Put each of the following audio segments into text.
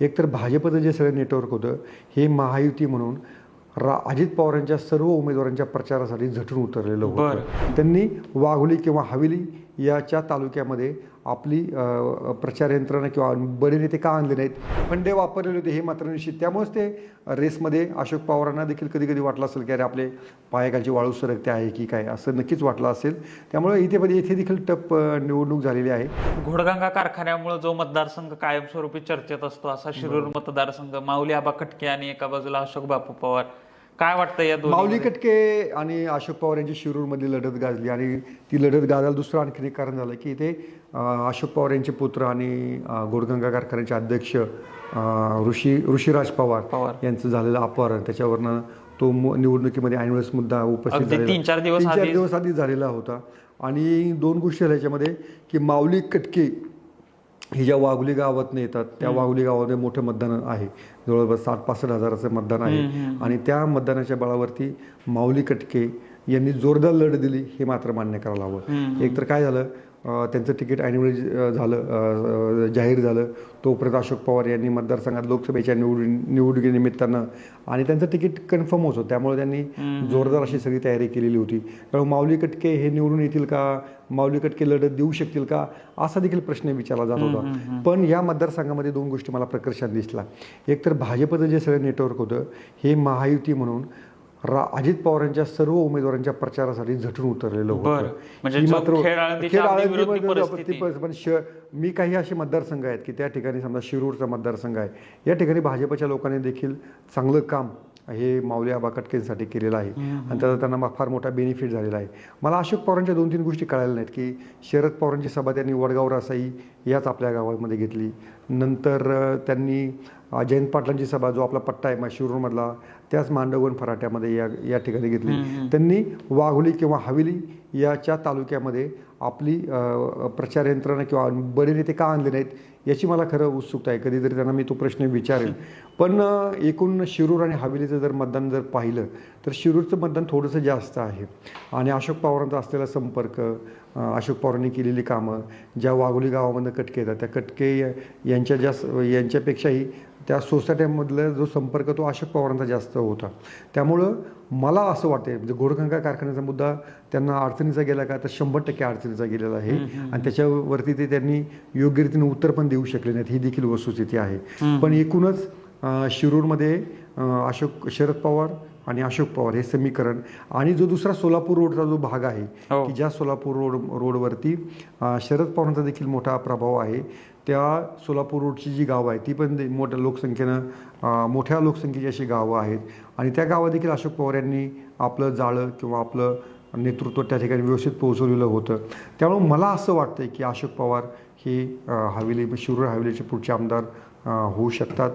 एकतर भाजपचं जे सगळं नेटवर्क होतं हे महायुती म्हणून रा अजित पवारांच्या सर्व उमेदवारांच्या प्रचारासाठी झटून उतरलेलं होतं. त्यांनी वाघोली किंवा हवेली याच्या तालुक्यामध्ये आपली प्रचार यंत्रणा किंवा बडे नेते का आणले नाहीत? फंडे वापरलेले होते हे मात्र निश्चित. त्यामुळेच ते रेसमध्ये अशोक पवारांना देखील कधी कधी वाटलं असेल की अरे आपले पायाखालची वाळू सरकते आहे की काय असं नक्कीच वाटलं असेल. त्यामुळे इथे इथे देखील टप निवडणूक झालेली आहे. घोडगंगा कारखान्यामुळे जो मतदारसंघ कायमस्वरूपी चर्चेत असतो असा शिरूर मतदारसंघ माऊली आबा खटके आणि एका बाजूला अशोक बापू पवार काय वाटतं या माऊली कटके आणि अशोक पवार यांची शिरूरमधली लढत गाजली आणि ती लढत गाजायला दुसरं आणखीन एक कारण झालं की इथे अं, अशोक पवार यांचे पुत्र आणि गोडगंगा कारखान्याचे अध्यक्ष ऋषी ऋषीराज पवार पवार. यांचं झालेलं अपहरण त्याच्यावरनं तो निवडणुकीमध्ये ऐनवेळेस मुद्दा उपस्थित झालेला. तीन चार आधी- दिवस आधी झालेला होता आणि दोन गोष्टी झाल्या याच्यामध्ये की माऊली कटके ही ज्या वाघोली गावातनं येतात त्या वाघोली गावामध्ये मोठं मतदान आहे. जवळपास साठ पासष्ट हजाराचं मतदान आहे. आणि त्या मतदानाच्या बळावरती माऊली कटके यांनी जोरदार लढत दिली हे मात्र मान्य करायला हवं. एकतर काय झालं त्यांचं तिकीट ऐनवेळी झालं जाहीर झालं. तोपर्यंत अशोक पवार यांनी मतदारसंघात लोकसभेच्या निवड निवडणुकीनिमित्तानं आणि त्यांचं तिकीट कन्फर्म होतं. त्यामुळे त्यांनी जोरदार अशी सगळी तयारी केलेली होती. त्यामुळे माऊली कटके हे निवडून येतील का? माऊली कटके लढत देऊ शकतील का? असा देखील प्रश्न विचारला जात होता. पण या मतदारसंघामध्ये दोन गोष्टी मला प्रकर्षात दिसला एकतर भाजपचं जे सगळं नेटवर्क होतं हे महायुती म्हणून रा अजित पवारांच्या सर्व उमेदवारांच्या प्रचारासाठी झटून उतरलेलं. होतं. म्हणजे ही मात्र- खेळ पण श मी काही असे मतदारसंघ आहेत की त्या ठिकाणी समजा शिरूरचा मतदारसंघ आहे. या ठिकाणी भाजपच्या लोकांनी देखील चांगलं काम हे माऊली आबा कटकेंसाठी केलेलं आहे. आणि त्याचा त्यांना फार मोठा बेनिफिट झालेला आहे. मला अशोक पवारांच्या दोन तीन गोष्टी कळायला नाहीत की शरद पवारांची सभा त्यांनी वडगाव रासाई याच आपल्या गावामध्ये घेतली. नंतर त्यांनी जयंत पाटलांची सभा जो आपला पट्टा आहे मा- शिरूरमधला त्याच मांडवगण फराट्यामध्ये या या ठिकाणी घेतली. त्यांनी वाघोली किंवा हवेली याच्या तालुक्यामध्ये आपली प्रचार यंत्रणा किंवा बडे नेते का आणले नाहीत याची मला खरं उत्सुकता आहे. कधीतरी त्यांना मी तो प्रश्न विचारेल. पण एकूण शिरूर आणि हवेलीचं जर मतदान जर पाहिलं तर शिरूरचं मतदान थोडंसं जास्त आहे. आणि अशोक पवारांचा असलेला संपर्क अशोक पवारांनी केलेली कामं ज्या वाघोली गावामधनं कटके येतात त्या कटके यांच्या ज्या यांच्यापेक्षाही त्या सोसायट्यामधला जो संपर्क तो अशोक पवारांचा जास्त होता. त्यामुळं मला असं वाटतं म्हणजे गोडगंगा कारखान्याचा मुद्दा त्यांना अडचणीचा गेला का तर शंभर टक्के अडचणीचा गेलेला आहे. आणि त्याच्यावरती ते त्यांनी योग्य रीतीने उत्तर पण देऊ शकले नाहीत. ही देखील वस्तुस्थिती आहे. पण एकूणच शिरूरमध्ये अशोक शरद पवार आणि अशोक पवार हे समीकरण. आणि जो दुसरा सोलापूर रोडचा जो भाग आहे हो. की ज्या सोलापूर रोड रोडवरती शरद पवारांचा देखील मोठा प्रभाव आहे त्या सोलापूर रोडची जी गावं आहेत ती पण मोठ्या लोकसंख्येनं मोठ्या लोकसंख्येची अशी गावं आहेत. आणि त्या गावात देखील अशोक पवार यांनी आपलं जाळं किंवा आपलं नेतृत्व त्या ठिकाणी व्यवस्थित पोहोचवलेलं होतं. त्यामुळे मला असं वाटतं की अशोक पवार हे हवेली शिरूर हवेलीचे पुढचे आमदार होऊ शकतात.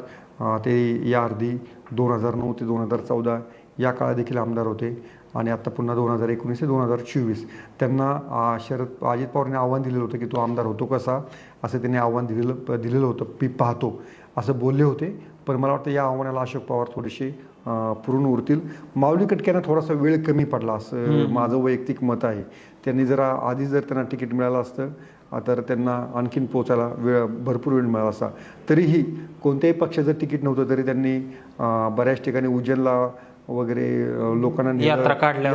ते या अर्धी दोन हजार नऊ ते दोन हजार चौदा या काळात देखील आमदार होते आणि आता पुन्हा दोन हजार एकोणीस ते दोन हजार चोवीस. त्यांना शरद अजित पवारांनी आव्हान दिलेलं होतं की तो आमदार होतो कसा? असं त्यांनी आव्हान दिलेलं दिलेलं होतं. मी पाहतो. असं बोलले होते. पण मला वाटतं या आव्हानाला अशोक पवार थोडेसे अं, पुरून उरतील. माऊली कटक्यांना थोडासा वेळ कमी पडला असं माझं वैयक्तिक मत आहे. त्यांनी जरा आधी जर त्यांना तिकीट मिळालं असतं तर त्यांना आणखीन पोचायला वेळ भरपूर वेळ मिळाला असता. तरीही कोणत्याही पक्षाचं तिकीट नव्हतं तरी त्यांनी बऱ्याच ठिकाणी उज्जैनला वगैरे लोकांना. यात्रा काढल्या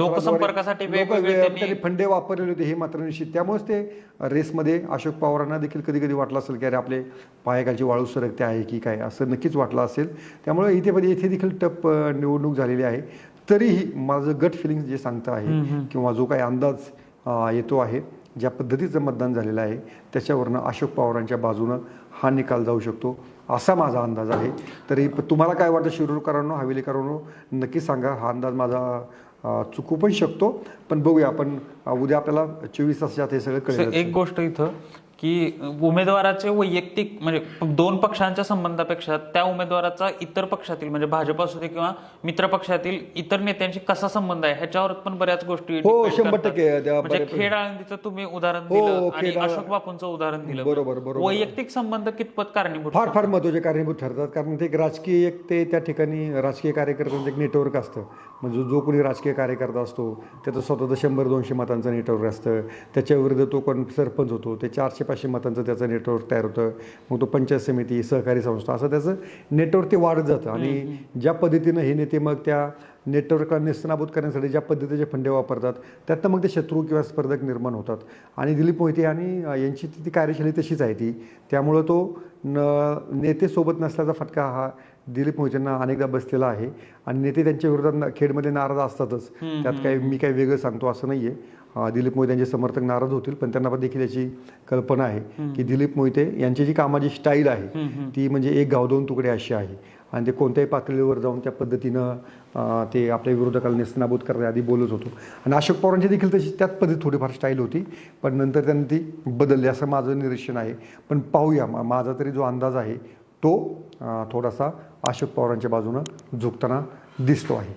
लोकसंपर्कासाठी त्यांनी- फंडे वापरलेले होते हे मात्र निश्चित. त्यामुळेच ते रेसमध्ये अशोक पवारांना देखील कधी कधी वाटलं असेल की अरे आपले पायाखालची वाळू सरकते आहे की काय असं नक्कीच वाटलं असेल. त्यामुळे इथे इथे देखील टप निवडणूक झालेली आहे. तरीही माझं गट फिलिंग जे सांगतं आहे किंवा जो काही अंदाज येतो आहे ज्या पद्धतीचं मतदान झालेलं आहे त्याच्यावरनं अशोक पवारांच्या बाजूनं हा निकाल जाऊ शकतो असा माझा अंदाज आहे. तरी तुम्हाला काय वाटतं शिरूरकरांनो हवेलीकरांनो? नक्की सांगा हा अंदाज माझा चुकू पण शकतो. पण बघूया आपण उद्या आपल्याला चोवीस तासात हे सगळं कळेल एक गोष्ट इथं की उमेदवाराचे वैयक्तिक म्हणजे दोन पक्षांच्या संबंधापेक्षा त्या उमेदवाराचा इतर पक्षातील म्हणजे भाजप असू दे किंवा मित्र पक्षातील इतर नेत्यांशी कसा संबंध आहे ह्याच्यावर पण बऱ्याच गोष्टी हो, शंभर. टक्के. म्हणजे खेड आळंदीचं तुम्ही उदाहरण हो, दिलं आणि अशोक बापूंचं उदाहरण दिलं बरोबर, बरोबर. वैयक्तिक संबंध कितपत कारणीभूत फार फार महत्त्वाचे कारणीभूत ठरतात कारण ते एक राजकीय एक ते त्या ठिकाणी राजकीय कार्यकर्त्यांचं एक नेटवर्क असतं म्हणजे जो कोणी राजकीय कार्यकर्ता असतो त्याचं स्वतःचं शंभर दोनशे मतांचं नेटवर्क असतं त्याच्या विरुद्ध तो कोण सरपंच होतो ते चारशे पाचशे मतांचं त्याचं नेटवर्क तयार होतं. मग तो पंचायत समिती सहकारी संस्था असं त्याचं नेटवर्क ते वाढत जातं. आणि ज्या पद्धतीनं हे नेते मग त्या नेटवर्कला नेस्तनाबूत करण्यासाठी ज्या पद्धतीचे फंडे वापरतात त्यातनं मग ते शत्रू किंवा स्पर्धक निर्माण होतात. आणि दिलीप मोहिते आणि यांची ती ती कार्यशैली तशीच आहे ती. त्यामुळं तो न नेतेसोबत नसल्याचा फटका हा दिलीप मोहितेंना अनेकदा बसलेला आहे. आणि नेते त्यांच्या विरोधात खेडमध्ये नाराज असतातच. त्यात काही मी काही वेगळं सांगतो असं नाही आहे दिलीप मोहिते यांचे समर्थक नाराज होतील पण त्यांना पण देखील याची कल्पना आहे की दिलीप मोहिते यांची जी कामाची स्टाईल आहे ती म्हणजे एक गाव दोन तुकडे अशी आहे. आणि ते कोणत्याही पातळीवर जाऊन त्या पद्धतीनं ते आपल्या विरोधकाला नेस्तनाबूत करण्याआधी बोलत होतो. आणि अशोक पवारांची देखील तशी त्याच पद्धती थोडीफार स्टाईल होती पण नंतर त्यांनी ती बदलली असं माझं निरीक्षण आहे. पण पाहूया माझा तरी जो अंदाज आहे तो थोडासा अशोक पवारांच्या बाजूनं झुकताना दिसतो आहे.